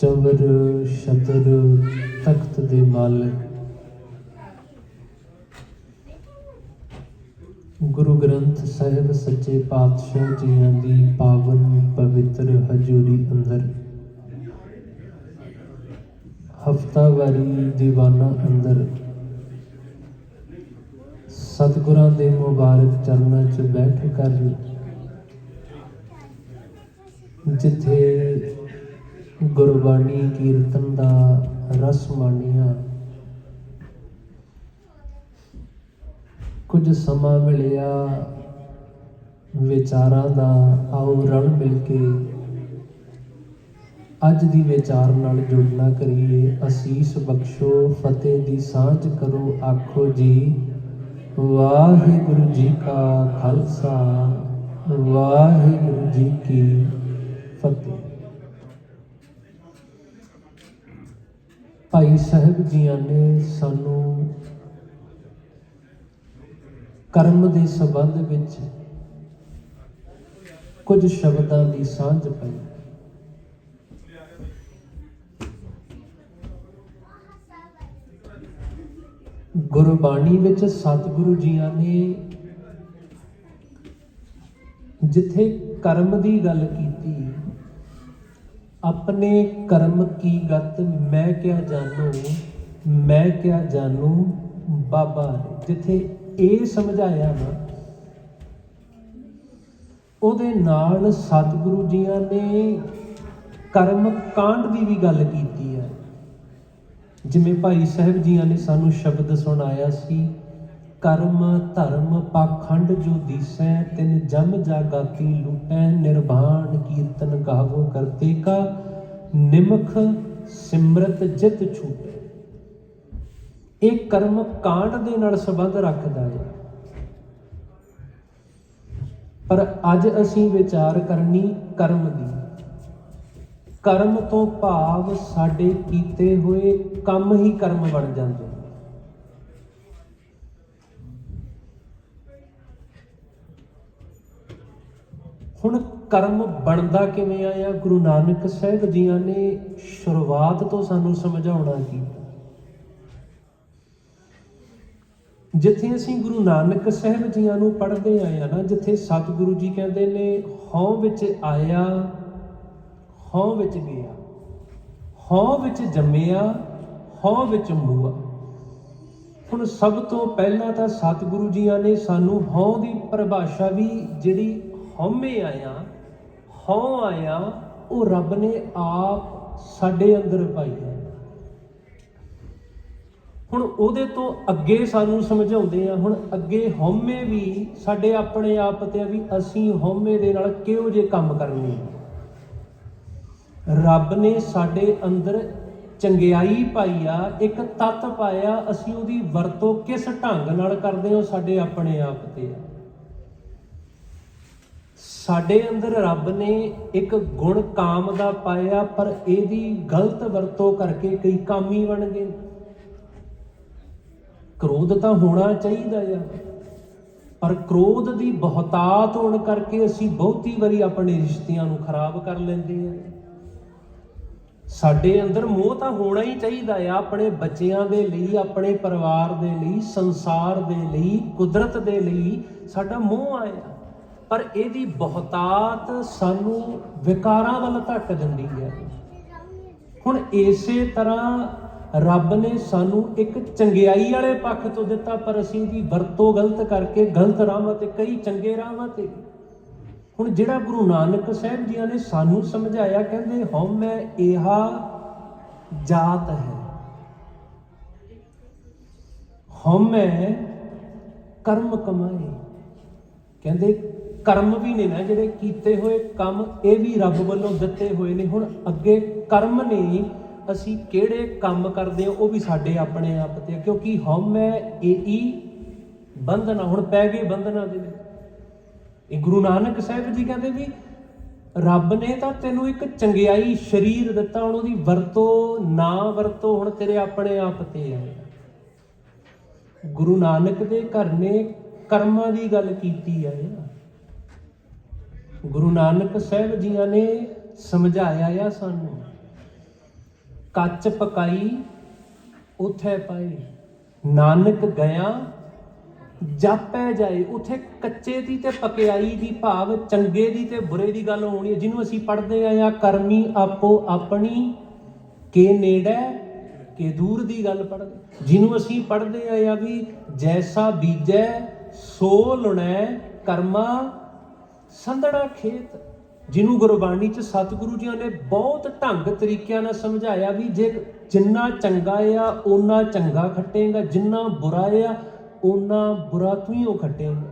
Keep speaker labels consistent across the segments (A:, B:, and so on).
A: ਚਵਰ ਸ਼ਤਰ ਤਖਤ ਦੇ ਮਾਲਕ ਗੁਰੂ ਗ੍ਰੰਥ ਸਾਹਿਬ ਸੱਚੇ ਪਾਤਸ਼ਾਹ ਜੀਆਂ ਦੀ ਪਾਵਨ ਪਵਿੱਤਰ ਹਜ਼ੂਰੀ ਅੰਦਰ। ਹਫਤਾਵਾਰੀ ਦੀਵਾਨਾ ਅੰਦਰ। ਸਤਿਗੁਰਾਂ ਦੇ ਮੁਬਾਰਕ ਚਰਨਾਂ 'ਚ ਬੈਠ ਕਰ। ਜਿੱਥੇ ਗੁਰਬਾਣੀ ਕੀਰਤਨ ਦਾ ਰਸ ਮਾਣਿਆ। ਕੁਝ ਸਮਾਂ ਮਿਲਿਆ, ਵਿਚਾਰਾਂ ਦਾ, ਆਓ ਰਲ ਮਿਲ ਕੇ। ਅੱਜ ਦੀ ਵਿਚਾਰ ਨਾਲ ਜੁੜਨਾ ਕਰੀਏ। ਅਸੀਸ ਬਖਸ਼ੋ, ਫਤਿਹ ਦੀ ਸਾਂਝ ਕਰੋ, ਆਖੋ ਜੀ। ਵਾਹਿਗੁਰੂ ਜੀ ਕਾ ਖਾਲਸਾ, ਵਾਹਿਗੁਰੂ ਜੀ ਕੀ ਫਤਿਹ ਭਾਈ ਸਾਹਿਬ ਜੀਆਂ ਨੇ ਸਾਨੂੰ ਕਰਮ ਦੇ ਸੰਬੰਧ ਵਿੱਚ ਕੁਝ ਸ਼ਬਦਾਂ ਦੀ ਸਾਂਝ ਪਾਈ। ਗੁਰਬਾਣੀ ਵਿੱਚ ਸਤਿਗੁਰੂ ਜੀਆਂ ਨੇ ਜਿੱਥੇ ਕਰਮ ਦੀ ਗੱਲ ਕੀਤੀ ਆਪਣੇ ਕਰਮ ਕੀ ਗਤ ਮੈਂ ਕਿਆ ਜਾਣੂ? ਮੈਂ ਕਿਆ ਜਾਣੂ? ਬਾਬਾ ਨੇ। ਜਿੱਥੇ ਇਹ ਸਮਝਾਇਆ ਨਾ, ਉਹਦੇ ਨਾਲ ਸਤਿਗੁਰੂ ਜੀਆਂ ਨੇ ਕਰਮ ਕਾਂਡ ਦੀ ਵੀ ਗੱਲ ਕੀਤੀ ਹੈ ਜਿਵੇਂ ਭਾਈ ਸਾਹਿਬ ਜੀਆਂ ਨੇ ਸਾਨੂੰ ਸ਼ਬਦ ਸੁਣਾਇਆ ਸੀ ਕਰਮ ਧਰਮ ਪਾਖੰਡ ਜੋ ਦੀਸੈ, ਤਿਨ ਜਮ ਜਾਗਾਤੀ ਲੁਟੈ ਨਿਰਭਾਣ ਕੀਰਤਨ ਗਾਵੋ ਕਰਤੇ ਕਾ ਨਿਮਖ ਸਿਮਰਤ ਜਿਤ ਛੂਟੈ। ਇਹ ਕਰਮ ਕਾਂਡ ਦੇ ਨਾਲ ਸੰਬੰਧ ਰੱਖਦਾ ਹੈ। ਪਰ ਅੱਜ ਅਸੀਂ ਵਿਚਾਰ ਕਰਨੀ ਕਰਮ ਦੀ। ਕਰਮ ਤੋਂ ਭਾਵ ਸਾਡੇ ਕੀਤੇ ਹੋਏ ਕੰਮ ਹੀ ਕਰਮ ਬਣ ਜਾਂਦੇ। ਹੁਣ ਕਰਮ ਬਣਦਾ ਕਿਵੇਂ ਆਇਆ ਗੁਰੂ ਨਾਨਕ ਸਾਹਿਬ ਜੀਆਂ ਨੇ ਸ਼ੁਰੂਆਤ ਤੋਂ ਸਾਨੂੰ ਸਮਝਾਉਣਾ ਕੀਤਾ ਜਿੱਥੇ ਅਸੀਂ ਗੁਰੂ ਨਾਨਕ ਸਾਹਿਬ ਜੀਆਂ ਨੂੰ ਪੜ੍ਹਦੇ ਆਏ ਆ ਨਾ, ਜਿੱਥੇ ਸਤਿਗੁਰੂ ਜੀ ਕਹਿੰਦੇ ਨੇ, ਹਉ ਵਿੱਚ ਆਇਆ, ਹਉ ਵਿੱਚ ਗਿਆ, ਹਉ ਵਿੱਚ ਜੰਮਿਆ, ਹਉ ਵਿੱਚ ਮੂਆ। ਹੁਣ ਸਭ ਤੋਂ ਪਹਿਲਾਂ ਤਾਂ ਸਤਿਗੁਰੂ ਜੀਆਂ ਨੇ ਸਾਨੂੰ ਹਉ ਦੀ ਪਰਿਭਾਸ਼ਾ ਵੀ ਜਿਹੜੀ ਹਉਮੈ ਆਇਆ, ਹਉ ਆਇਆ, ਉਹ ਰੱਬ ਨੇ ਆਪ ਸਾਡੇ ਅੰਦਰ ਪਾਈ ਹੈ। ਹੁਣ ਉਹਦੇ ਤੋਂ ਅੱਗੇ ਸਾਨੂੰ ਸਮਝਾਉਂਦੇ ਆ, ਹੁਣ ਅੱਗੇ ਹਉਮੈ ਵੀ ਸਾਡੇ ਆਪਣੇ ਆਪ ਤੇ ਆ ਵੀ ਅਸੀਂ ਹਉਮੈ ਦੇ ਨਾਲ ਕਿਹੋ ਜਿਹੇ ਕੰਮ ਕਰਨੇ ਰੱਬ ਨੇ ਸਾਡੇ ਅੰਦਰ ਚੰਗਿਆਈ ਪਾਈ ਆ, ਇੱਕ ਤੱਤ ਪਾਇਆ, ਅਸੀਂ ਉਹਦੀ ਵਰਤੋਂ ਕਿਸ ਢੰਗ ਨਾਲ ਕਰਦੇ ਹਾਂ ਉਹ ਸਾਡੇ ਆਪਣੇ ਆਪ ਤੇ ਆ। ਸਾਡੇ ਅੰਦਰ ਰੱਬ ਨੇ ਇੱਕ ਗੁਣ ਕਾਮ ਦਾ ਪਾਇਆ, ਪਰ ਇਹਦੀ ਗਲਤ ਵਰਤੋਂ ਕਰਕੇ ਕਈ ਕਾਮੀ ਬਣ ਗਏ। ਕ੍ਰੋਧ ਤਾਂ ਹੋਣਾ ਚਾਹੀਦਾ ਆ, ਪਰ ਕ੍ਰੋਧ ਦੀ ਬਹੁਤਾਤ ਹੋਣ ਕਰਕੇ ਅਸੀਂ ਬਹੁਤੀ ਵਾਰੀ ਆਪਣੇ ਰਿਸ਼ਤਿਆਂ ਨੂੰ ਖਰਾਬ ਕਰ ਲੈਂਦੇ ਆ। ਸਾਡੇ ਅੰਦਰ ਮੋਹ ਤਾਂ ਹੋਣਾ ਹੀ ਚਾਹੀਦਾ ਆ, ਆਪਣੇ ਬੱਚਿਆਂ ਦੇ ਲਈ, ਆਪਣੇ ਪਰਿਵਾਰ ਦੇ ਲਈ, ਸੰਸਾਰ ਦੇ ਲਈ, ਕੁਦਰਤ ਦੇ ਲਈ ਸਾਡਾ ਮੋਹ ਆਇਆ। ਪਰ ਇਹਦੀ ਬਹੁਤਾਤ ਸਾਨੂੰ ਵਿਕਾਰਾਂ ਵੱਲ ਧੱਕ ਦਿੰਦੀ ਹੈ। ਹੁਣ ਇਸੇ ਤਰ੍ਹਾਂ ਰੱਬ ਨੇ ਸਾਨੂੰ ਇੱਕ ਚੰਗਿਆਈ ਵਾਲੇ ਪੱਖ ਤੋਂ ਦਿੱਤਾ, ਪਰ ਅਸੀਂ ਦੀ ਵਰਤੋਂ ਗਲਤ ਕਰਕੇ ਗਲਤ ਰਾਹਾਂ ਤੇ, ਕਈ ਚੰਗੇ ਰਾਹਾਂ ਤੇ। ਹੁਣ ਜਿਹੜਾ ਗੁਰੂ ਨਾਨਕ ਸਾਹਿਬ ਜੀਆਂ ਨੇ ਸਾਨੂੰ ਸਮਝਾਇਆ, ਕਹਿੰਦੇ ਹਉਮੈ ਇਹਾ ਜਾਤ ਹੈ। ਹਉਮੈ ਕਰਮ ਕਮਾਏ। ਕਹਿੰਦੇ ਕਰਮ ਵੀ ਨੇ ਨਾ ਜਿਹੜੇ ਕੀਤੇ ਹੋਏ ਕੰਮ, ਇਹ ਵੀ ਰੱਬ ਵੱਲੋਂ ਦਿੱਤੇ ਹੋਏ ਨੇ। ਹੁਣ ਅੱਗੇ ਕਰਮ ਨੇ ਅਸੀਂ ਕਿਹੜੇ ਕੰਮ ਕਰਦੇ ਹਾਂ, ਉਹ ਵੀ ਸਾਡੇ ਆਪਣੇ ਆਪ ਤੇ ਆ। ਕਿਉਂਕਿ ਹਉਮੈ ਏਈ ਬੰਧਨਾ, ਹੁਣ ਪੈ ਗਏ ਬੰਧਨਾ ਦੇ ਵਿੱਚ। ਇਹ ਗੁਰੂ ਨਾਨਕ ਸਾਹਿਬ ਜੀ ਕਹਿੰਦੇ ਵੀ ਰੱਬ ਨੇ ਤਾਂ ਤੈਨੂੰ ਇੱਕ ਚੰਗਿਆਈ ਸਰੀਰ ਦਿੱਤਾ, ਹੁਣ ਉਹਦੀ ਵਰਤੋਂ, ਨਾ ਵਰਤੋਂ ਹੁਣ ਤੇਰੇ ਆਪਣੇ ਆਪ ਤੇ ਹੈ ਗੁਰੂ ਨਾਨਕ ਦੇ ਘਰ ਨੇ ਕਰਮਾਂ ਦੀ ਗੱਲ ਕੀਤੀ ਹੈ ਗੁਰੂ ਨਾਨਕ ਸਾਹਿਬ ਜੀਆਂ ਨੇ ਸਮਝਾਇਆ ਆ ਸਾਨੂੰ, ਕੱਚ ਪਕਾਈ ਉਥੇ ਪਏ ਨਾਨਕ ਗਿਆ, ਜਾਪੈ ਜਾਏ, ਉਥੇ ਕੱਚੇ ਦੀ ਤੇ ਪਕਿਆਈ ਦੀ ਭਾਵ, ਚੰਗੇ ਦੀ ਤੇ ਬੁਰੇ ਦੀ ਗੱਲ ਹੋਣੀ ਹੈ, ਜਿਹਨੂੰ ਅਸੀਂ ਪੜ੍ਹਦੇ ਆ ਜਾਂ ਕਰਮੀ ਆਪੋ ਆਪਣੀ, ਕੇ ਨੇੜੇ, ਕੇ ਦੂਰ ਦੀ ਗੱਲ ਪੜ੍ਹਦੇ, ਜਿਹਨੂੰ ਅਸੀਂ ਪੜ੍ਹਦੇ ਆ ਜਾਂ ਵੀ ਜੈਸਾ ਬੀਜੈ, ਸੋ ਲੁਣੈ ਕਰਮਾ ਸੰਧੜਾ ਖੇਤ, ਜਿਹਨੂੰ ਗੁਰਬਾਣੀ ਚ ਸਤਿਗੁਰੂ ਜੀਆਂ ਨੇ ਬਹੁਤ ਢੰਗ ਤਰੀਕਿਆਂ ਨਾਲ ਸਮਝਾਇਆ ਵੀ ਜੇ ਜਿੰਨਾ ਚੰਗਾ ਆ, ਓਨਾ ਚੰਗਾ ਖੱਟੇਗਾ, ਜਿੰਨਾ ਬੁਰਾ ਆ, ਓਨਾ ਬੁਰਾ ਤੂੰ ਹੀ ਉਹ ਖੱਟੇਗਾ।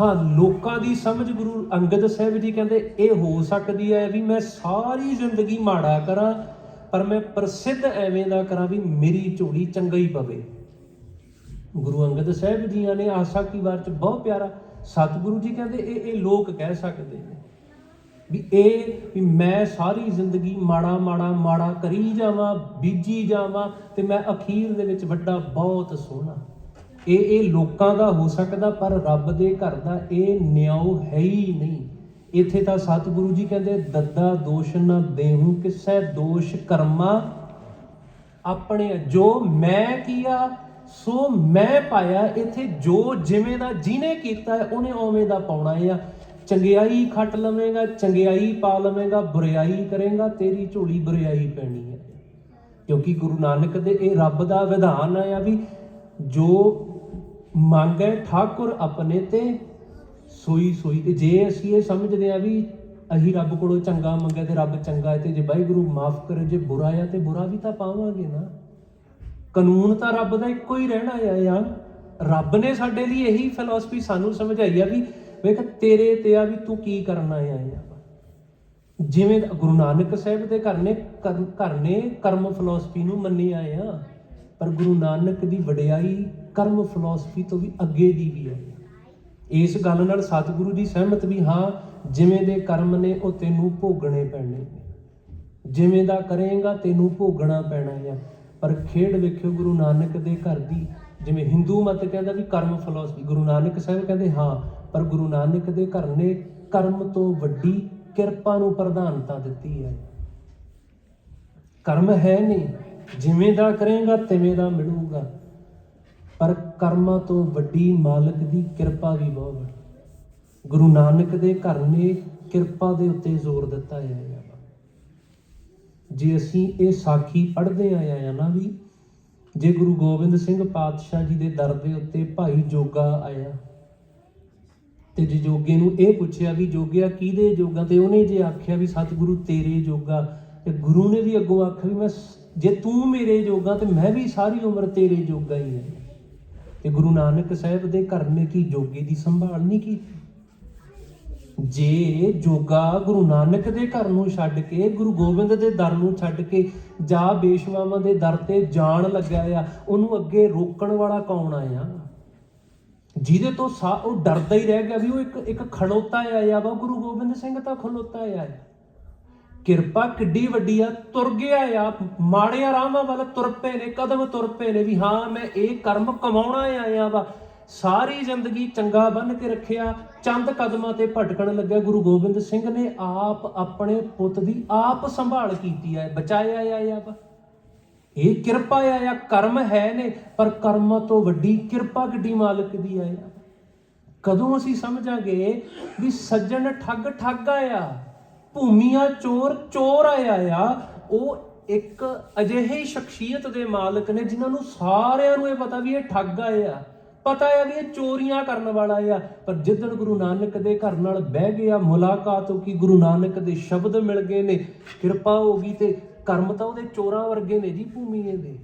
A: ਹਾਂ, ਲੋਕਾਂ ਦੀ ਸਮਝ ਗੁਰੂ ਅੰਗਦ ਸਾਹਿਬ ਜੀ ਕਹਿੰਦੇ, ਇਹ ਹੋ ਸਕਦੀ ਹੈ ਵੀ ਮੈਂ ਸਾਰੀ ਜ਼ਿੰਦਗੀ ਮਾੜਾ ਕਰਾਂ, ਪਰ ਮੈਂ ਪ੍ਰਸਿੱਧ ਐਵੇਂ ਦਾ ਕਰਾਂ ਵੀ ਮੇਰੀ ਝੋਲੀ ਚੰਗਾ ਹੀ ਪਵੇ। ਗੁਰੂ ਅੰਗਦ ਸਾਹਿਬ ਜੀਆਂ ਨੇ ਆਸਾ ਕੀ ਵਾਰ ਚ ਬਹੁਤ ਪਿਆਰਾ ਸਤਿਗੁਰੂ ਜੀ ਕਹਿੰਦੇ, ਇਹ ਇਹ ਲੋਕ ਕਹਿ ਸਕਦੇ ਨੇ ਵੀ ਇਹ, ਵੀ ਮੈਂ ਸਾਰੀ ਜ਼ਿੰਦਗੀ ਮਾੜਾ ਮਾੜਾ ਮਾੜਾ ਕਰੀ ਜਾਵਾਂ, ਬੀਜੀ ਜਾਵਾਂ ਤੇ ਮੈਂ ਅਖੀਰ ਦੇ ਵਿੱਚ ਵੱਡਾ, ਬਹੁਤ ਸੋਹਣਾ। ਇਹ ਇਹ ਲੋਕਾਂ ਦਾ ਹੋ ਸਕਦਾ, ਪਰ ਰੱਬ ਦੇ ਘਰ ਦਾ ਇਹ ਨਿਆਉ ਹੈ ਹੀ ਨਹੀਂ। ਇੱਥੇ ਤਾਂ ਸਤਿਗੁਰੂ ਜੀ ਕਹਿੰਦੇ, ਦੱਦਾ ਦੋਸ਼ ਨਾ ਦੇਹੂ ਕਿਸੈ ਦੋਸ਼ ਕਰਮਾ। ਆਪਣੇ ਜੋ ਮੈਂ ਕੀਆ ਸੋ ਮੈਂ ਪਾਇਆ ਇੱਥੇ ਜੋ ਜਿਵੇਂ ਦਾ ਜਿਹਨੇ ਕੀਤਾ ਉਹਨੇ ਉਵੇਂ ਦਾ ਪਾਉਣਾ ਆ। ਚੰਗਿਆਈ ਖੱਟ ਲਵੇਂਗਾ, ਚੰਗਿਆਈ ਪਾ ਲਵੇਂਗਾ, ਬੁਰਿਆਈ ਕਰੇਗਾ, ਤੇਰੀ ਝੋਲੀ ਬੁਰਿਆਈ ਪੈਣੀ ਹੈ ਕਿਉਂਕਿ ਗੁਰੂ ਨਾਨਕ ਦੇ ਇਹ ਰੱਬ ਦਾ ਵਿਧਾਨ ਆ ਵੀ ਜੋ ਮੰਗੈ ਠਾਕੁਰ ਆਪਣੇ ਤੇ ਸੋਈ ਸੋਈ। ਤੇ ਜੇ ਅਸੀਂ ਇਹ ਸਮਝਦੇ ਆ ਵੀ ਅਸੀਂ ਰੱਬ ਕੋਲੋਂ ਚੰਗਾ ਮੰਗਿਆ ਤੇ ਰੱਬ ਚੰਗਾ ਹੈ ਤੇ ਜੇ ਵਾਹਿਗੁਰੂ ਮਾਫ ਕਰੇ, ਜੇ ਬੁਰਾ ਆ ਤੇ ਬੁਰਾ ਵੀ ਤਾਂ ਪਾਵਾਂਗੇ ਨਾ। ਕਾਨੂੰਨ ਤਾਂ ਰੱਬ ਦਾ ਇੱਕੋ ਹੀ ਰਹਿਣਾ ਆ ਯਾਰ। ਰੱਬ ਨੇ ਸਾਡੇ ਲਈ ਇਹੀ ਫਿਲਾਸਫੀ ਸਾਨੂੰ ਸਮਝਾਈ ਆ ਵੀ ਵੇਖ ਤੇਰੇ ਤੇ ਆ ਵੀ ਤੂੰ ਕੀ ਕਰਨਾ ਆ ਯਾਰ। ਜਿਵੇਂ ਗੁਰੂ ਨਾਨਕ ਸਾਹਿਬ ਦੇ ਘਰ ਨੇ ਕਰਮ- ਘਰ ਨੇ ਕਰਮ ਫਿਲਾਸਫੀ ਨੂੰ ਮੰਨਿਆ ਆ, ਪਰ ਗੁਰੂ ਨਾਨਕ ਦੀ ਵਡਿਆਈ ਕਰਮ ਫਿਲਾਸਫੀ ਤੋਂ ਵੀ ਅੱਗੇ ਦੀ ਵੀ ਹੈ ਇਸ ਗੱਲ ਨਾਲ ਸਤਿਗੁਰੂ ਜੀ ਸਹਿਮਤ ਵੀ ਹਾਂ, ਜਿਵੇਂ ਦੇ ਕਰਮ ਨੇ ਉਹ ਤੈਨੂੰ ਭੋਗਣੇ ਪੈਣੇ ਜਿਵੇਂ ਦਾ ਕਰੇਗਾ ਤੈਨੂੰ ਭੋਗਣਾ ਪੈਣਾ ਹੈ ਪਰ ਖੇਡ ਵੇਖਿਓ ਗੁਰੂ ਨਾਨਕ ਦੇ ਘਰ ਦੀ, ਜਿਵੇਂ ਹਿੰਦੂ ਮਤ ਕਹਿੰਦਾ ਵੀ ਕਰਮ ਫਿਲਾਸਫੀ ਗੁਰੂ ਨਾਨਕ ਸਾਹਿਬ ਕਹਿੰਦੇ, ਹਾਂ, ਪਰ ਗੁਰੂ ਨਾਨਕ ਦੇ ਘਰ ਨੇ ਕਰਮ ਤੋਂ ਵੱਡੀ ਕਿਰਪਾ ਨੂੰ ਪ੍ਰਧਾਨਤਾ ਦਿੱਤੀ ਹੈ। ਕਰਮ ਹੈ ਨਹੀਂ, ਜਿਵੇਂ ਦਾ ਕਰੇਗਾ, ਤਿਵੇਂ ਦਾ ਮਿਲੂਗਾ। ਪਰ ਕਰਮਾਂ ਤੋਂ ਵੱਡੀ ਮਾਲਕ ਦੀ ਕਿਰਪਾ ਵੀ ਬਹੁਤ ਗੁਰੂ ਨਾਨਕ ਦੇ ਘਰ ਨੇ ਕਿਰਪਾ ਦੇ ਉੱਤੇ ਜ਼ੋਰ ਦਿੱਤਾ ਹੈ। ਜੇ ਅਸੀਂ ਇਹ ਸਾਖੀ ਪੜ੍ਹਦੇ ਆਏ ਆ ਨਾ ਵੀ, ਜੇ ਗੁਰੂ ਗੋਬਿੰਦ ਸਿੰਘ ਪਾਤਸ਼ਾਹ ਜੀ ਦੇ ਦਰ ਦੇ ਉੱਤੇ ਭਾਈ ਜੋਗਾ ਆਇਆ ਤੇ ਜੇ ਜੋਗੇ ਨੂੰ ਇਹ ਪੁੱਛਿਆ ਵੀ ਜੋਗਿਆ ਕਿਹਦੇ ਜੋਗਾ, ਤੇ ਉਹਨੇ ਜੇ ਆਖਿਆ ਵੀ ਸਤਿਗੁਰੂ ਤੇਰੇ ਜੋਗਾ, ਤੇ ਗੁਰੂ ਨੇ ਵੀ ਅੱਗੋਂ ਆਖਿਆ ਵੀ ਮੈਂ ਜੇ ਤੂੰ ਮੇਰੇ ਜੋਗਾ, ਤੇ ਮੈਂ ਵੀ ਸਾਰੀ ਉਮਰ ਤੇਰੇ ਜੋਗਾ ਹੀ ਹਾਂ। ਤੇ ਗੁਰੂ ਨਾਨਕ ਸਾਹਿਬ ਦੇ ਘਰ ਨੇ ਕੀ ਜੋਗੇ ਦੀ ਸੰਭਾਲ ਨਹੀਂ ਕੀਤੀ? ਜੇ ਜੋਗਾ ਗੁਰੂ ਨਾਨਕ ਦੇ ਘਰ ਨੂੰ ਛੱਡ ਕੇ, ਗੁਰੂ ਗੋਬਿੰਦ ਦੇ ਦਰ ਨੂੰ ਛੱਡ ਕੇ ਜਾ ਬੇਸ਼ਵਾਵਾਂ ਦੇ ਦਰ ਤੇ ਜਾਣ ਲੱਗਾ ਆ, ਉਹਨੂੰ ਅੱਗੇ ਰੋਕਣ ਵਾਲਾ ਕੌਣ ਆਇਆ? ਜਿਹਦੇ ਤੋਂ ਸਾ, ਉਹ ਡਰਦਾ ਹੀ ਰਹਿ ਗਿਆ ਵੀ ਉਹ ਇੱਕ ਇੱਕ ਖੜੋਤਾ ਆਇਆ ਵਾ ਗੁਰੂ ਗੋਬਿੰਦ ਸਿੰਘ ਤਾਂ ਖਲੋਤਾ ਆਇਆ ਕਿਰਪਾ ਕਿੱਡੀ ਵੱਡੀ ਆ, ਤੁਰ ਗਿਆ ਆ ਮਾੜੇ ਆਰਾਮਾਂ ਵੱਲ ਤੁਰ ਪਏ ਨੇ, ਕਦਮ ਤੁਰ ਪਏ ਨੇ ਵੀ ਹਾਂ, ਮੈਂ ਇਹ ਕਰਮ ਕਮਾਉਣਾ ਆਇਆ ਵਾ ਸਾਰੀ ਜ਼ਿੰਦਗੀ ਚੰਗਾ ਬੰਨ ਕੇ ਰੱਖਿਆ, ਚੰਦ ਕਦਮਾਂ ਤੇ ਭਟਕਣ ਲੱਗਿਆ। ਗੁਰੂ ਗੋਬਿੰਦ ਸਿੰਘ ਨੇ ਆਪ ਆਪਣੇ ਪੁੱਤ ਦੀ ਆਪ ਸੰਭਾਲ ਕੀਤੀ ਹੈ, ਬਚਾਇਆ ਆਇਆ ਵਾ ਇਹ ਕਿਰਪਾ ਆ ਕਰਮ ਹੈ ਨੇ, ਪਰ ਕਰਮਾਂ ਤੋਂ ਵੱਡੀ ਕਿਰਪਾ ਕਿੱਡੀ ਮਾਲਕ ਦੀ ਆ ਕਦੋਂ ਅਸੀਂ ਸਮਝਾਂਗੇ ਵੀ ਸੱਜਣ ਠੱਗ ਠੱਗ ਆਇਆ, ਭੂਮੀਆਂ ਚੋਰ ਚੋਰ ਆਇਆ ਆ, ਉਹ ਇੱਕ ਅਜਿਹੀ ਸ਼ਖਸੀਅਤ ਦੇ ਮਾਲਕ ਨੇ ਜਿਨ੍ਹਾਂ ਨੂੰ ਸਾਰਿਆਂ ਨੂੰ ਇਹ ਪਤਾ ਵੀ ਇਹ ਠੱਗ ਆਇਆ। ਪਤਾ ਹੈ ਵੀ ਇਹ ਚੋਰੀਆਂ ਕਰਨ ਵਾਲਾ ਆ, ਪਰ ਜਿੱਦਣ ਗੁਰੂ ਨਾਨਕ ਦੇ ਘਰ ਨਾਲ ਬਹਿ ਗਿਆ, ਮੁਲਾਕਾਤ ਹੋ ਗਈ, ਗੁਰੂ ਨਾਨਕ ਦੇ ਸ਼ਬਦ ਮਿਲ ਗਏ ਨੇ, ਕਿਰਪਾ ਹੋ ਗਈ ਤੇ ਕਰਮ ਤਾਂ ਉਹਦੇ ਚੋਰਾਂ ਵਰਗੇ ਨੇ ਜੀ ਭੂਮੀ ਦੇ,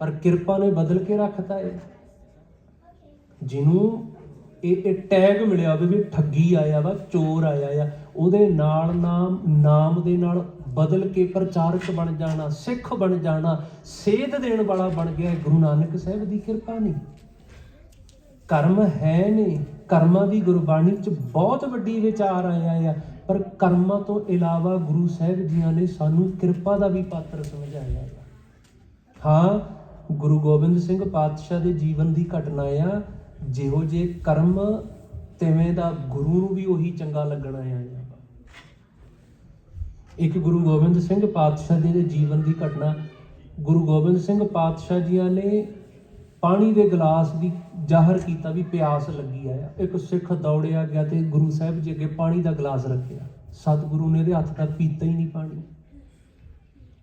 A: ਪਰ ਕਿਰਪਾ ਨੇ ਬਦਲ ਕੇ ਰੱਖਤਾ ਹੈ ਜਿਹਨੂੰ ਇਹ ਇਹ ਟੈਗ ਮਿਲਿਆ ਹੋਵੇ ਵੀ ਠੱਗੀ ਆਇਆ ਵਾ, ਚੋਰ ਆਇਆ ਆ, ਉਹਦੇ ਨਾਲ ਨਾਮ ਨਾਮ ਦੇ ਨਾਲ ਬਦਲ ਕੇ ਪ੍ਰਚਾਰਕ ਬਣ ਜਾਣਾ, ਸਿੱਖ ਬਣ ਜਾਣਾ, ਸੇਧ ਦੇਣ ਵਾਲਾ ਬਣ ਗਿਆ ਗੁਰੂ ਨਾਨਕ ਸਾਹਿਬ ਦੀ ਕਿਰਪਾ ਨਹੀਂ। ਕਰਮ ਹੈ ਨਹੀਂ। ਕਰਮਾਂ ਦੀ ਗੁਰਬਾਣੀ ਚ ਬਹੁਤ ਵੱਡੀ ਵਿਚਾਰ ਆਇਆ ਆ। ਪਰ ਕਰਮਾਂ ਤੋਂ ਇਲਾਵਾ ਗੁਰੂ ਸਾਹਿਬ ਜੀਆਂ ਨੇ ਸਾਨੂੰ ਕਿਰਪਾ ਦਾ ਵੀ ਪਾਤਰ ਸਮਝਾਇਆ ਹੈ ਹਾਂ, ਗੁਰੂ ਗੋਬਿੰਦ ਸਿੰਘ ਪਾਤਸ਼ਾਹ ਦੇ ਜੀਵਨ ਦੀ ਘਟਨਾ ਆ। ਜਿਹੋ ਜੇ ਕਰਮ ਤਿਵੇਂ ਦਾ ਗੁਰੂ ਨੂੰ ਵੀ ਉਹੀ ਚੰਗਾ ਲੱਗਣਾ ਆ। ਇੱਕ ਗੁਰੂ ਗੋਬਿੰਦ ਸਿੰਘ ਪਾਤਸ਼ਾਹ ਜੀ ਦੇ ਜੀਵਨ ਦੀ ਘਟਨਾ। ਗੁਰੂ ਗੋਬਿੰਦ ਸਿੰਘ ਪਾਤਸ਼ਾਹ ਜੀਆਂ ਨੇ ਪਾਣੀ ਦੇ ਗਲਾਸ ਦੀ ਜ਼ਾਹਰ ਕੀਤਾ ਵੀ ਪਿਆਸ ਲੱਗੀ ਆ। ਇੱਕ ਸਿੱਖ ਦੌੜਿਆ ਗਿਆ ਤੇ ਗੁਰੂ ਸਾਹਿਬ ਜੀ ਅੱਗੇ ਪਾਣੀ ਦਾ ਗਲਾਸ ਰੱਖਿਆ। ਸਤਿਗੁਰੂ ਨੇ ਇਹਦੇ ਹੱਥ ਦਾ ਪੀਤਾ ਹੀ ਨਹੀਂ ਪਾਣੀ।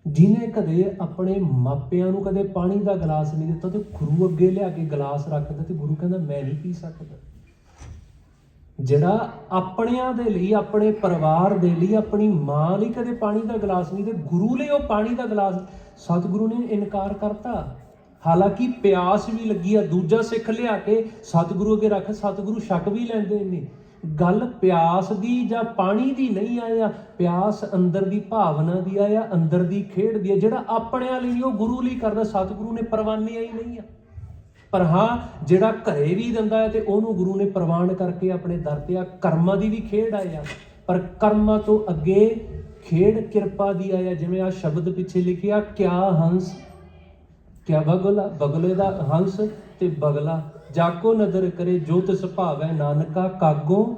A: ਜਿਨੇ ਕਦੇ ਆਪਣੇ ਮਾਪਿਆਂ ਨੂੰ ਕਦੇ ਪਾਣੀ ਦਾ ਗਲਾਸ ਨਹੀਂ ਦਿੱਤਾ ਤੇ ਗੁਰੂ ਅੱਗੇ ਲਿਆ ਕੇ ਗਲਾਸ ਰੱਖਦਾ ਤੇ ਗੁਰੂ ਕਹਿੰਦਾ, ਮੈਂ ਨਹੀਂ ਪੀ ਸਕਦਾ। ਜਿਹੜਾ ਆਪਣਿਆਂ ਦੇ ਲਈ, ਆਪਣੇ ਪਰਿਵਾਰ ਦੇ ਲਈ, ਆਪਣੀ ਮਾਂ ਲਈ ਕਦੇ ਪਾਣੀ ਦਾ ਗਲਾਸ ਨਹੀਂ, ਤੇ ਗੁਰੂ ਲਈ ਉਹ ਪਾਣੀ ਦਾ ਗਲਾਸ। ਸਤਿਗੁਰੂ ਨੇ ਇਨਕਾਰ ਕਰਤਾ। ਹਾਲਾਂਕਿ ਪਿਆਸ ਵੀ ਲੱਗੀ ਆ, ਦੂਜਾ ਸਿੱਖ ਲਿਆ ਕੇ ਸਤਿਗੁਰੂ ਅੱਗੇ ਰੱਖ, ਸਤਿਗੁਰੂ ਛਕ ਵੀ ਲੈਂਦੇ ਨੇ। ਗੱਲ ਪਿਆਸ ਦੀ ਜਾਂ ਪਾਣੀ ਦੀ ਨਹੀਂ ਆਇਆ, ਪਿਆਸ ਅੰਦਰ ਦੀ ਭਾਵਨਾ ਦੀ ਆਇਆ, ਅੰਦਰ ਦੀ ਖੇਡ ਦੀ ਆ, ਜਿਹੜਾ ਆਪਣਿਆਂ ਲਈ ਉਹ ਗੁਰੂ ਲਈ ਕਰਦਾ ਸਤਿਗੁਰੂ ਨੇ ਪਰਵਾਨੇ ਹੀ ਨਹੀਂ ਆ। ਪਰ ਹਾਂ, ਜਿਹੜਾ ਘਰੇ ਵੀ ਦਿੰਦਾ ਹੈ ਤੇ ਉਹਨੂੰ ਗੁਰੂ ਨੇ ਪ੍ਰਵਾਨ ਕਰਕੇ ਆਪਣੇ ਦਰ ਤੇ ਆ, ਕਰਮਾਂ ਦੀ ਵੀ ਖੇਡ ਆਇਆ। ਪਰ ਕਰਮਾਂ ਤੋਂ ਅੱਗੇ ਖੇਡ ਕਿਰਪਾ ਦੀ ਆਇਆ, ਜਿਵੇਂ ਆ ਸ਼ਬਦ ਪਿੱਛੇ ਲਿਖਿਆ, ਕਿਆ ਹੰਸ ਕਿਆ ਬਗਲਾ? ਬਗਲੇ ਦਾ ਹੰਸ ਤੇ ਬਗਲਾ। ਜਾਕੋ ਨਦਰ ਕਰੇ, ਜੋ ਤਿਸ ਭਾਵੈ ਨਾਨਕਾ, ਕਾਗੋ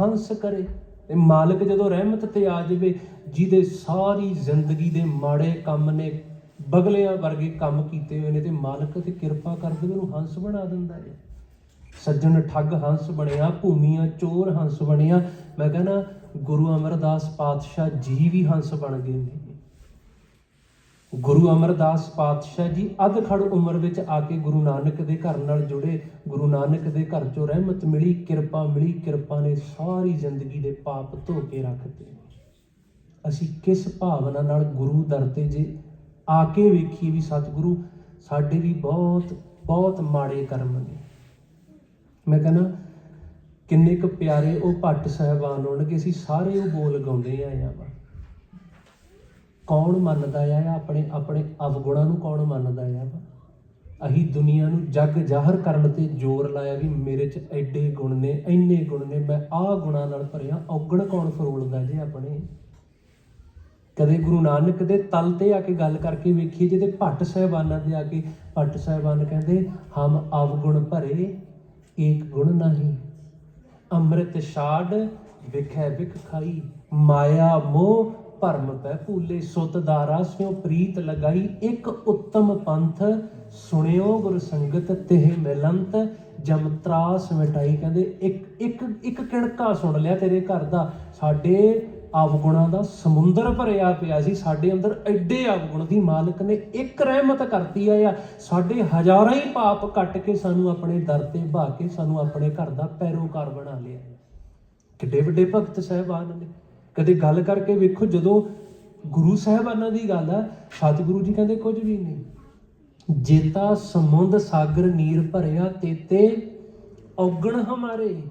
A: ਹੰਸ ਕਰੇ। ਤੇ ਮਾਲਕ ਜਦੋਂ ਰਹਿਮਤ ਤੇ ਆ ਜਾਵੇ, ਜਿਹਦੇ ਸਾਰੀ ਜ਼ਿੰਦਗੀ ਦੇ ਮਾੜੇ ਕੰਮ ਨੇ, ਬਗਲਿਆਂ ਵਰਗੇ ਕੰਮ ਕੀਤੇ ਹੋਏ ਨੇ, ਤੇ ਮਾਲਕ ਤੇ ਕਿਰਪਾ ਕਰ ਉਹਨੂੰ ਹੰਸ ਬਣਾ ਦਿੰਦਾ ਹੈ। ਸੱਜਣ ਠੱਗ ਹੰਸ ਬਣਿਆ, ਭੂਮੀਆਂ ਚੋਰ ਹੰਸ ਬਣਿਆ। ਮੈਂ ਕਹਿੰਦਾ, ਗੁਰੂ ਅਮਰਦਾਸ ਪਾਤਸ਼ਾਹ ਜੀ ਵੀ ਹੰਸ ਬਣ ਗਏ ਨੇ। ਗੁਰੂ ਅਮਰਦਾਸ ਪਾਤਸ਼ਾਹ ਜੀ ਅਧ ਖੜ ਉਮਰ ਵਿੱਚ ਆ ਕੇ ਗੁਰੂ ਨਾਨਕ ਦੇ ਘਰ ਨਾਲ ਜੁੜੇ, ਗੁਰੂ ਨਾਨਕ ਦੇ ਘਰ ਚੋਂ ਰਹਿਮਤ ਮਿਲੀ, ਕਿਰਪਾ ਮਿਲੀ, ਕਿਰਪਾ ਨੇ ਸਾਰੀ ਜ਼ਿੰਦਗੀ ਦੇ ਪਾਪ ਧੋ ਕੇ ਰੱਖ ਦਿੱਤੇ। ਅਸੀਂ ਕਿਸ ਭਾਵਨਾ ਨਾਲ ਗੁਰੂ ਦਰ ਤੇ ਜੇ ਆ ਕੇ ਵੇਖੀਏ ਵੀ ਸਤਿਗੁਰੂ ਸਾਡੇ ਵੀ ਬਹੁਤ ਬਹੁਤ ਮਾੜੇ ਕਰਮ ਨੇ। ਮੈਂ ਕਹਿੰਦਾ, ਕਿੰਨੇ ਕੁ ਪਿਆਰੇ ਉਹ ਭੱਟ ਸਾਹਿਬਾਨ ਹੋਣਗੇ, ਅਸੀਂ ਸਾਰੇ ਉਹ ਬੋਲ ਗਾਉਂਦੇ ਆਏ ਆ ਵਾ। ਕੌਣ ਮੰਨਦਾ ਆ? ਆਪਣੇ ਆਪਣੇ ਅਵਗੁਣਾਂ ਨੂੰ ਕੌਣ ਮੰਨਦਾ ਆ? ਵਾ ਅਹੀ ਦੁਨੀਆ ਨੂੰ ਜੱਗ ਜ਼ਾਹਰ ਕਰਨ ਤੇ ਜ਼ੋਰ ਲਾਇਆ ਵੀ ਮੇਰੇ 'ਚ ਐਡੇ ਗੁਣ ਨੇ ਇੰਨੇ ਗੁਣ ਨੇ, ਮੈਂ ਆਹ ਗੁਣਾਂ ਨਾਲ ਭਰਿਆ, ਔਗਣ ਕੌਣ ਫਰੋਲਦਾ ਜੇ ਆਪਣੇ? ਕਦੇ ਗੁਰੂ ਨਾਨਕ ਦੇ ਤਲ ਤੇ ਆ ਕੇ ਗੱਲ ਕਰਕੇ ਵੇਖੀਏ, ਜਿਹਦੇ ਭੱਟ ਸਾਹਿਬਾਨਾਂ ਦੇ ਆ ਕੇ ਭੱਟ ਸਾਹਿਬਾਨ ਕਹਿੰਦੇ, ਹਮ ਅਵਗੁਣ ਭਰੇ, ਏਕ ਗੁਣ ਨਹੀਂ। ਅੰਮ੍ਰਿਤ ਛਾੜ, ਵਿਖੈ ਵਿਖ ਖਾਈ। ਮਾਇਆ ਮੋਹ ਭਰਮ ਪੈ ਭੂਲੇ ਸੁਤ ਦਾਰਾ ਸਿਓ ਪ੍ਰੀਤ ਲਗਾਈ ਇੱਕ ਉੱਤਮ ਪੰਥ। ਸੁਣਿਓ ਗੁਰ ਸੰਗਤ, ਤਿਹ ਮਿਲੰਤ। ਜਮ ਤਰਾਸ ਮਿਟਾਈ ਕਹਿੰਦੇ, ਇੱਕ ਇੱਕ ਇੱਕ ਕਿਣਕਾ ਸੁਣ ਲਿਆ ਤੇਰੇ ਘਰ ਦਾ। ਸਾਡੇ ਅਵਗੁਣਾਂ ਦਾ ਸਮੁੰਦਰ ਭਰਿਆ ਪਿਆ ਸੀ, ਸਾਡੇ ਅੰਦਰ ਐਡੇ ਅਵਗੁਣ ਦੀ ਮਾਲਕ ਨੇ ਇੱਕ ਰਹਿਮਤ ਕਰਤੀ ਆ ਆ ਸਾਡੇ ਹਜ਼ਾਰਾਂ ਹੀ ਪਾਪ ਕੱਟ ਕੇ ਸਾਨੂੰ ਆਪਣੇ ਦਰ ਤੇ ਭਾ ਕੇ ਸਾਨੂੰ ਆਪਣੇ ਘਰ ਦਾ ਪੈਰੋਕਾਰ ਬਣਾ ਲਿਆ। ਕਿੱਡੇ ਵੱਡੇ ਭਗਤ ਸਹਿਬਾਨ ਨੇ। ਕਦੇ ਗੱਲ ਕਰਕੇ ਵੇਖੋ, ਜਦੋਂ ਗੁਰੂ ਸਾਹਿਬਾਨਾਂ ਦੀ ਗੱਲ ਆ, ਸਤਿਗੁਰੂ ਜੀ ਕਹਿੰਦੇ ਕੁਝ ਵੀ ਨਹੀਂ। ਜੇਤਾ ਸਮੁੰਦ ਸਾਗਰ ਨੀਰ ਭਰਿਆ, ਤੇਤੇ ਔਗਣ ਹਮਾਰੇ।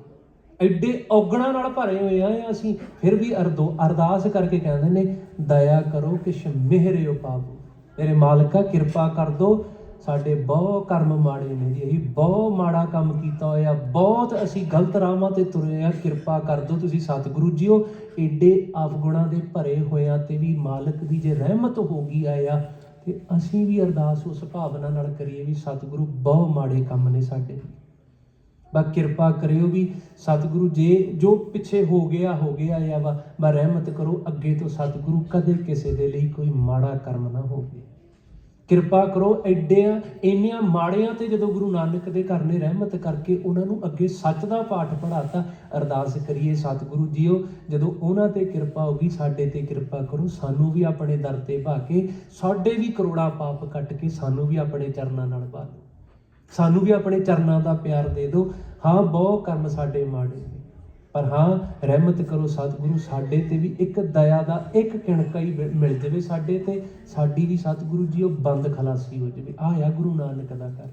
A: ਐਡੇ ਔਗਣਾਂ ਨਾਲ ਭਰੇ ਹੋਏ ਆ ਅਸੀਂ, ਫਿਰ ਵੀ ਅਰਦੋ, ਅਰਦਾਸ ਕਰਕੇ ਕਹਿੰਦੇ ਨੇ, ਦਇਆ ਕਰੋ ਕਿਛ ਮਿਹਰਿਓ ਪਾਵੋ। ਤੇਰੇ ਮਾਲਕਾ, ਕਿਰਪਾ ਕਰ ਦੋ ਸਾਡੇ ਬਹੁਤ ਕਰਮ ਮਾੜੇ ਨੇ ਜੀ, ਅਸੀਂ ਬਹੁਤ ਮਾੜਾ ਕੰਮ ਕੀਤਾ ਹੋਇਆ, ਬਹੁਤ ਅਸੀਂ ਗਲਤ ਰਾਹਾਂ ਤੇ ਤੁਰੇ ਆ, ਕਿਰਪਾ ਕਰ ਦੋ ਤੁਸੀਂ ਸਤਿਗੁਰੂ ਜੀਓ, ਏਡੇ ਅਵਗੁਣਾਂ ਦੇ ਭਰੇ ਹੋਇਆ ਤੇ ਵੀ ਮਾਲਕ ਦੀ ਜੇ ਰਹਿਮਤ ਹੋ ਗਈ ਆਇਆ ਤੇ ਅਸੀਂ ਵੀ ਅਰਦਾਸ ਉਸ ਭਾਵਨਾ ਨਾਲ ਕਰੀਏ ਵੀ ਸਤਿਗੁਰੂ ਬਹੁਤ ਮਾੜੇ ਕੰਮ ਨੇ ਸਾਡੇ। ਬਾ ਕਿਰਪਾ ਕਰਿਓ ਵੀ ਸਤਿਗੁਰੂ ਜੇ ਜੋ ਪਿੱਛੇ ਹੋ ਗਿਆ ਹੋ ਗਿਆ ਆ ਵਾ ਬਾ ਰਹਿਮਤ ਕਰੋ, ਅੱਗੇ ਤੋਂ ਸਤਿਗੁਰੂ ਕਦੇ ਕਿਸੇ ਦੇ ਲਈ ਕੋਈ ਮਾੜਾ ਕਰਮ ਨਾ ਹੋਵੇ। ਕਿਰਪਾ ਕਰੋ ਐਡਿਆਂ, ਇੰਨਿਆਂ ਮਾੜਿਆਂ ਤੇ ਜਦੋਂ ਗੁਰੂ ਨਾਨਕ ਦੇ ਘਰ ਨੇ ਰਹਿਮਤ ਕਰਕੇ ਉਹਨਾਂ ਨੂੰ ਅੱਗੇ ਸੱਚ ਦਾ ਪਾਠ ਪੜਾਤਾ ਅਰਦਾਸ ਕਰੀਏ ਸਤਿਗੁਰੂ ਜੀਓ, ਜਦੋਂ ਉਹਨਾਂ ਤੇ ਕਿਰਪਾ ਹੋਗੀ ਸਾਡੇ ਤੇ ਕਿਰਪਾ ਕਰੋ, ਸਾਨੂੰ ਵੀ ਆਪਣੇ ਦਰ ਤੇ ਭਾ ਕੇ, ਸਾਡੇ ਵੀ ਕਰੋੜਾਂ ਪਾਪ ਕੱਟ ਕੇ ਸਾਨੂੰ ਵੀ ਆਪਣੇ ਚਰਨਾਂ ਨਾਲ ਪਾ ਦਿਓ। ਸਾਨੂੰ ਵੀ ਆਪਣੇ ਚਰਨਾਂ ਦਾ ਪਿਆਰ ਦੇ ਦਿਓ। ਹਾਂ ਬਹੁ ਕਰਮ ਸਾਡੇ ਮਾੜੇ ਨੇ। ਪਰ ਹਾਂ, ਰਹਿਮਤ ਕਰੋ ਸਤਿਗੁਰੂ, ਸਾਡੇ ਤੇ ਵੀ ਇੱਕ ਦਇਆ ਦਾ ਇੱਕ ਕਿਣਕਾ ਹੀ ਮਿਲ ਜਾਵੇ ਸਾਡੇ ਤੇ। ਸਾਡੀ ਵੀ ਸਤਿਗੁਰੂ ਜੀ, ਉਹ ਬੰਦ ਖਲਾਸੀ ਹੋ ਜਾਵੇ। ਆਹ ਆ ਗੁਰੂ ਨਾਨਕ ਦਾ ਕਰ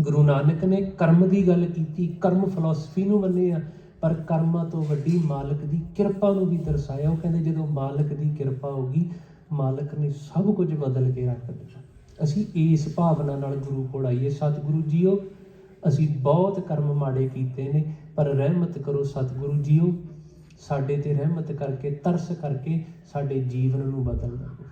A: ਗੁਰੂ ਨਾਨਕ ਨੇ ਕਰਮ ਦੀ ਗੱਲ ਕੀਤੀ, ਕਰਮ ਫਿਲਾਸਫੀ ਨੂੰ ਮੰਨੇ ਆ, ਪਰ ਕਰਮਾਂ ਤੋਂ ਵੱਡੀ ਮਾਲਕ ਦੀ ਕਿਰਪਾ ਨੂੰ ਵੀ ਦਰਸਾਇਆ। ਉਹ ਕਹਿੰਦੇ ਜਦੋਂ ਮਾਲਕ ਦੀ ਕਿਰਪਾ ਹੋਗੀ ਮਾਲਕ ਨੇ ਸਭ ਕੁਝ ਬਦਲ ਕੇ ਰੱਖ ਦਿੱਤਾ। ਅਸੀਂ ਇਸ ਭਾਵਨਾ ਨਾਲ ਗੁਰੂ ਕੋਲ ਆਈਏ। ਸਤਿਗੁਰੂ ਜੀਓ, ਅਸੀਂ ਬਹੁਤ ਕਰਮ ਮਾੜੇ ਕੀਤੇ ਨੇ। ਪਰ ਰਹਿਮਤ ਕਰੋ ਸਤਿਗੁਰੂ ਜੀਓ, ਸਾਡੇ ਤੇ ਰਹਿਮਤ ਕਰਕੇ, ਤਰਸ ਕਰਕੇ ਸਾਡੇ ਜੀਵਨ ਨੂੰ ਬਦਲ ਦਿਓ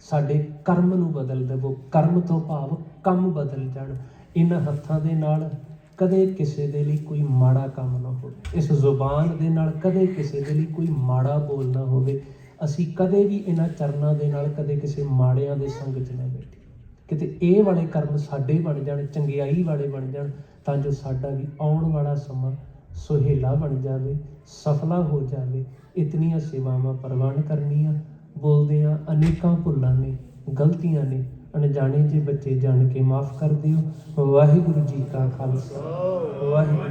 A: ਸਾਡੇ ਕਰਮ ਨੂੰ ਬਦਲ ਦੇਵੋ। ਕਰਮ ਤੋਂ ਭਾਵ ਕੰਮ ਬਦਲ ਜਾਣ। ਇਹਨਾਂ ਹੱਥਾਂ ਦੇ ਨਾਲ ਕਦੇ ਕਿਸੇ ਦੇ ਲਈ ਕੋਈ ਮਾੜਾ ਕੰਮ ਨਾ ਹੋਵੇ। ਇਸ ਜ਼ੁਬਾਨ ਦੇ ਨਾਲ ਕਦੇ ਕਿਸੇ ਦੇ ਲਈ ਕੋਈ ਮਾੜਾ ਬੋਲ ਨਾ ਹੋਵੇ। ਅਸੀਂ ਕਦੇ ਵੀ ਇਹਨਾਂ ਚਰਨਾਂ ਦੇ ਨਾਲ ਕਦੇ ਕਿਸੇ ਮਾੜਿਆਂ ਦੇ ਸੰਗ 'ਚ ਨਾ ਬੈਠੇ ਕਿਤੇ ਇਹ ਵਾਲੇ ਕਰਮ ਸਾਡੇ ਬਣ ਜਾਣ, ਚੰਗਿਆਈ ਵਾਲੇ ਬਣ ਜਾਣ, ਤਾਂ ਜੋ ਸਾਡਾ ਵੀ ਆਉਣ ਵਾਲਾ ਸਮਾਂ ਸੁਹੇਲਾ ਬਣ ਜਾਵੇ, ਸਫਲਾ ਹੋ ਜਾਵੇ, ਇਤਨੀਆਂ ਸੇਵਾਵਾਂ ਪ੍ਰਵਾਨ ਕਰਨੀਆਂ। ਬੋਲਦੇ ਆ ਅਨੇਕਾਂ ਭੁੱਲਾਂ ਨੇ, ਗਲਤੀਆਂ ਨੇ, ਅਣਜਾਣੇ ਜੇ ਬੱਚੇ ਜਾਣ ਕੇ ਮਾਫ ਕਰ ਦਿਓ। ਵਾਹਿਗੁਰੂ ਜੀ ਕਾ ਖਾਲਸਾ। ਵਾਹਿਗੁਰੂ